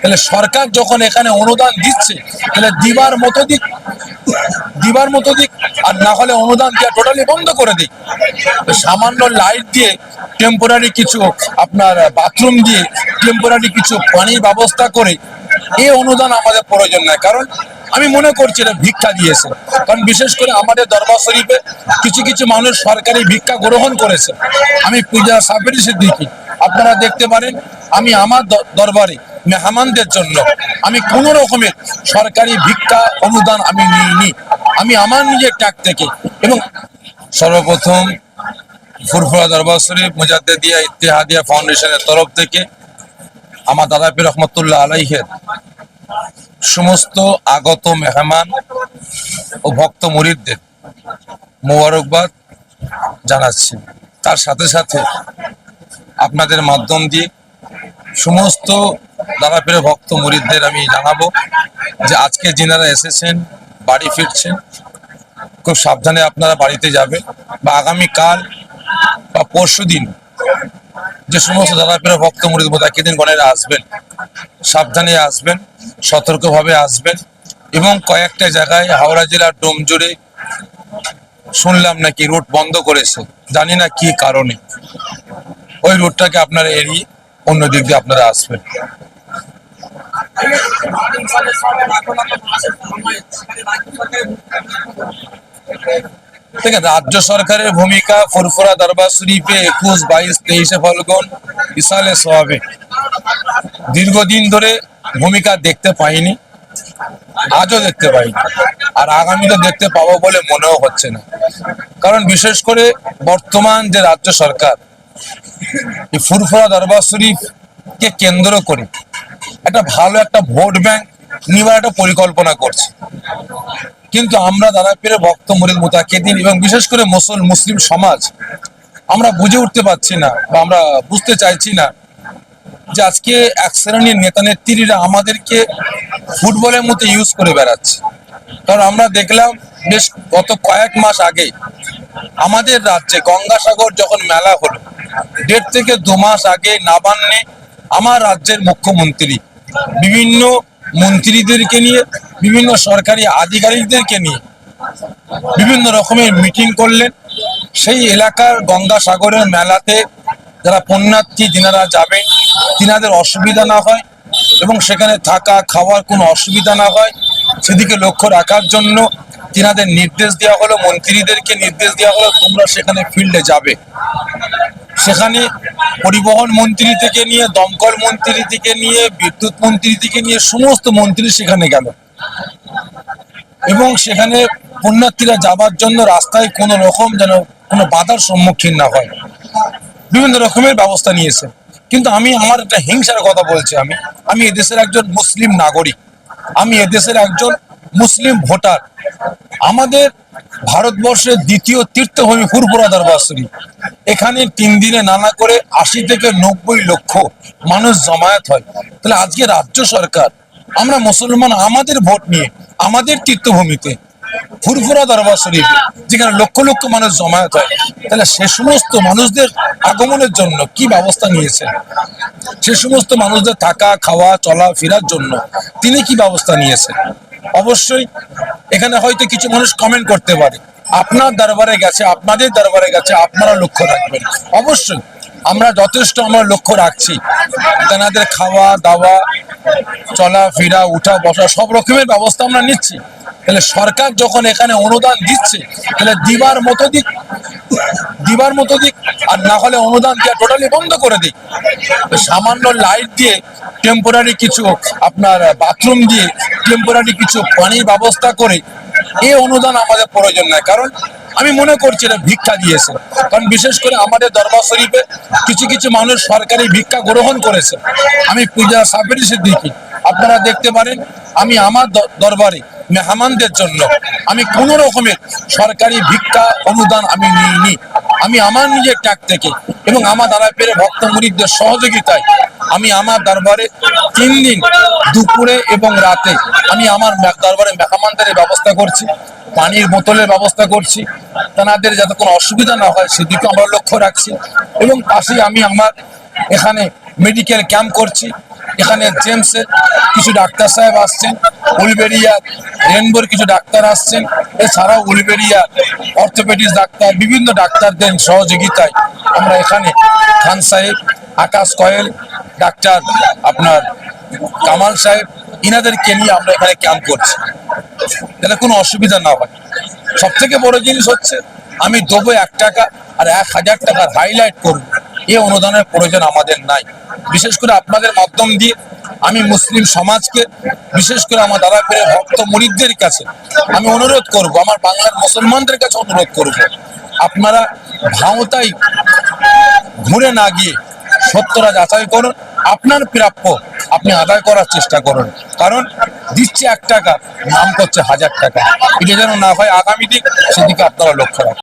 তাহলে সরকার যখন এখানে অনুদান দিচ্ছে, তাহলে দিবার মতো দিক, দিবার মতো দিক, আর না হলে অনুদান দেওয়া টোটালি বন্ধ করে দিক। সামান্য লাইট দিয়ে টেম্পোরারি কিছু আপনার বাথরুম দিয়ে টেম্পোরারি কিছু পানির ব্যবস্থা করে এই অনুদান আমাদের প্রয়োজন নাই। কারণ আমি মনে করছি এটা ভিক্ষা দিয়েছে। কারণ বিশেষ করে আমাদের দরবার শরীফে কিছু কিছু মানুষ সরকারি ভিক্ষা গ্রহণ করেছে। আমি পূজা সাবেরি সিদ্দিকি, আপনারা দেখতে পারেন, আমি আমার দরবারে মেহমানদের জন্য আমি কোন রকমের সরকারি ভিক্ষা অনুদান আমি নিইনি। আমি আমার নিজের ট্যাগ থেকে এবং সর্বপ্রথম ফুরফুরা দরবার শরীফ মুজাদ্দিয়া ইত্তেহাদিয়া ফাউন্ডেশনের তরফ থেকে আমার দাদা পীর রহমতুল্লাহ আলাইহের সমস্ত আগত মেহমান ও ভক্ত মুরিদদের মোবারকবাদ জানাচ্ছি। তার সাথে সাথে আপনাদের মাধ্যম দিয়ে সমস্ত দাদাপীর ভক্ত মুরিদদের আমি জানাব যে আজকে যিনারা এসেছেন, বাড়ি ফিরছেন, খুব সাবধানে আপনারা বাড়িতে যাবে বা আগামী কাল বা পরশু দিন যে সমস্ত দাদাপীর ভক্ত মুরিদ মোদাকিদিন গণেরা আসবেন, সাবধানে আসবেন, সতর্কভাবে আসবেন এবং কয়েকটা জায়গায় হাওড়া জেলার ডোমজুড়ে শুনলাম নাকি রুট বন্ধ করেছে, জানি না কি কারণে। ওই রুটটাকে আপনারা এড়িয়ে অন্য দিক দিয়ে আপনারা আসবেন। ঠিক আছে, রাজ্য সরকারের ভূমিকা ফুরফুরা দরবার শরীফে একুশ, বাইশ, তেইশে ফলগুন বিশালে সবে দীর্ঘদিন ধরে ভূমিকা দেখতে পাইনি, আজও দেখতে পাইনি, আর আগামীতে দেখতে পাবো বলে মনেও হচ্ছে না। কারণ বিশেষ করে বর্তমান যে রাজ্য সরকার, এই ফুরফুরা দরবার শরীফকে কেন্দ্র করে একটা ভালো একটা ভোট ব্যাংক নিবার একটা পরিকল্পনা করছে। কিন্তু আমরা দাদা পীরের ভক্ত মুরিদ মুতাকিদিন এবং বিশেষ করে মুসল মুসলিম সমাজ, আমরা বুঝে উঠতে পারছি না বা আমরা বুঝতে চাইছি না যে আজকে এক শ্রেণির নেতা নেত্রীরা আমাদেরকে ফুটবলের মতো ইউজ করে বেড়াচ্ছে। কারণ আমরা দেখলাম বেশ গত কয়েক মাস আগে আমাদের রাজ্যে গঙ্গাসাগর যখন মেলা হলো, দেড় থেকে দু মাস আগে নাবান্নে আমার রাজ্যের মুখ্যমন্ত্রী, বিভিন্ন মন্ত্রীদেরকে নিয়ে, বিভিন্ন সরকারি আধিকারিকদেরকে নিয়ে বিভিন্ন রকমের মিটিং করলেন। সেই এলাকার গঙ্গাসাগরের মেলাতে যারা পণ্যার্থী যিনারা যাবে তিনাদের অসুবিধা না হয় এবং সেখানে থাকা, খাওয়ার কোনো অসুবিধা না হয়। সেদিকে লক্ষ্য রাখার জন্য তিনাদের নির্দেশ দেওয়া হলো, মন্ত্রীদেরকে নির্দেশ দেওয়া হলো, তোমরা সেখানে ফিল্ডে যাবে। সেখানে পরিবহন মন্ত্রী থেকে নিয়ে, দমকল মন্ত্রী থেকে নিয়ে, বিদ্যুৎ মন্ত্রী থেকে নিয়ে সমস্ত মন্ত্রী সেখানে গেল। এবং সেখানে পুণ্যার্থীরা যাবার জন্য রাস্তায় কোনো রকম যেন কোনো বাধার সম্মুখীন না হয়। বিভিন্ন রকমের ব্যবস্থা নিয়েছে। কিন্তু আমি আমার একটা হিংসার কথা বলছি আমি। আমি এদেশের একজন মুসলিম নাগরিক। আমি এদেশের একজন মুসলিম ভোটার। আমাদের ভারতবর্ষের দ্বিতীয় তীর্থভূমি ফুরপুরা দরবার শরীফ। এখানে তিন দিনে নানা করে আশি থেকে নব্বই লক্ষ মানুষ জমায়েত হয়। তাহলে আজকে রাজ্য সরকার, আমরা মুসলমান, আমাদের ভোট নিয়ে, আমাদের তীর্থভূমিতে ফুরফুরা দরবার শরীফ, যেখানে লক্ষ লক্ষ মানুষ জমায়েত হয়। তাহলে সে সমস্ত মানুষদের আগমনের জন্য কি ব্যবস্থা নিয়েছেন? সে সমস্ত মানুষদের থাকা, খাওয়া, চলা, ফেরার জন্য তিনি কি ব্যবস্থা নিয়েছেন? অবশ্যই, এখানে হয়তো কিছু মানুষ কমেন্ট করতে পারে। আপনার দরবারে গেছে, আপনাদের দরবারে গেছে, আপনারা লক্ষ্য রাখবেন। অবশ্যই, আমরা যথেষ্ট আমরা লক্ষ্য রাখছি। তেনাদের খাওয়া, দাওয়া, চলা, ফেরা, উঠা, বসা, সব রকমের ব্যবস্থা আমরা নিচ্ছি। তাহলে সরকার যখন এখানে অনুদান দিচ্ছে, তাহলে দিবার মতো দিক, দিবার মতো দিক, আর না হলে অনুদান দেওয়া টোটালি বন্ধ করে দিক। সামান্য লাইট দিয়ে টেম্পোরারি কিছু আপনার বাথরুম দিয়ে টেম্পোরারি কিছু পানির ব্যবস্থা করে এই অনুদান আমাদের প্রয়োজন নাই। কারণ আমি মনে করছি এটা ভিক্ষা দিয়েছে। কারণ বিশেষ করে আমাদের দরবার শরীফে কিছু কিছু মানুষ সরকারি ভিক্ষা গ্রহণ করেছে। আমি পূজা সাবেরি সিদ্দিকি আপনারা দেখতে পারেন, আমি আমার দরবারে মেহমানদের জন্য আমি কোন রকমের সরকারি ভিক্ষা অনুদান আমি নিইনি। আমি আমার নিজের ট্যাগ থেকে এবং আমার দ্বারা পেরে ভক্ত মুরিদদের সহযোগিতায় আমি আমার দরবারে তিন দিন দুপুরে এবং রাতে আমি আমার দরবারে মেহমানদের ব্যবস্থা করছি, পানির বোতলের ব্যবস্থা করছি, তেনাদের যাতে কোনো অসুবিধা না হয় সেদিকে আমরা লক্ষ্য রাখছি এবং পাশেই আমি আমার এখানে মেডিকেল ক্যাম্প করছি। এখানে জেমসের কিছু ডাক্তার সাহেব আসছেন, উলবেরিয়া, রেনবোর কিছু ডাক্তার আসছেন, এছাড়াও উলবেরিয়া অর্থোপেডিক্স ডাক্তার, বিভিন্ন ডাক্তারদের সহযোগিতায় আমরা এখানে খান সাহেব, আকাশ কয়েল, ডাক্তার আপনার কামাল সাহেব, ইনাদেরকে নিয়ে আমরা এখানে ক্যাম্প করছি। যাতে কোনো অসুবিধা না হয়। সব থেকে বড় জিনিস হচ্ছে, আমি দেবো এক টাকা আর এক হাজার টাকার হাইলাইট করব। এই অনুদানের প্রয়োজন আমাদের নাই। বিশেষ করে আপনাদের মাধ্যম দিয়ে আমি মুসলিম সমাজকে, বিশেষ করে আমার দাদা পীরের ভক্ত মরিদদের কাছে আমি অনুরোধ করব, আমার বাংলার মুসলমানদের কাছে অনুরোধ করব, আপনারা ভাওতাই ঘুরে না গিয়ে সত্যরা যাচাই করুন, আপনার প্রাপ্য আপনি আদায় করার চেষ্টা করুন। কারণ দিচ্ছে এক টাকা নাম করছে হাজার টাকা। এটা যেন না হয় আগামী দিন সেদিকে আপনারা লক্ষ্য রাখুন।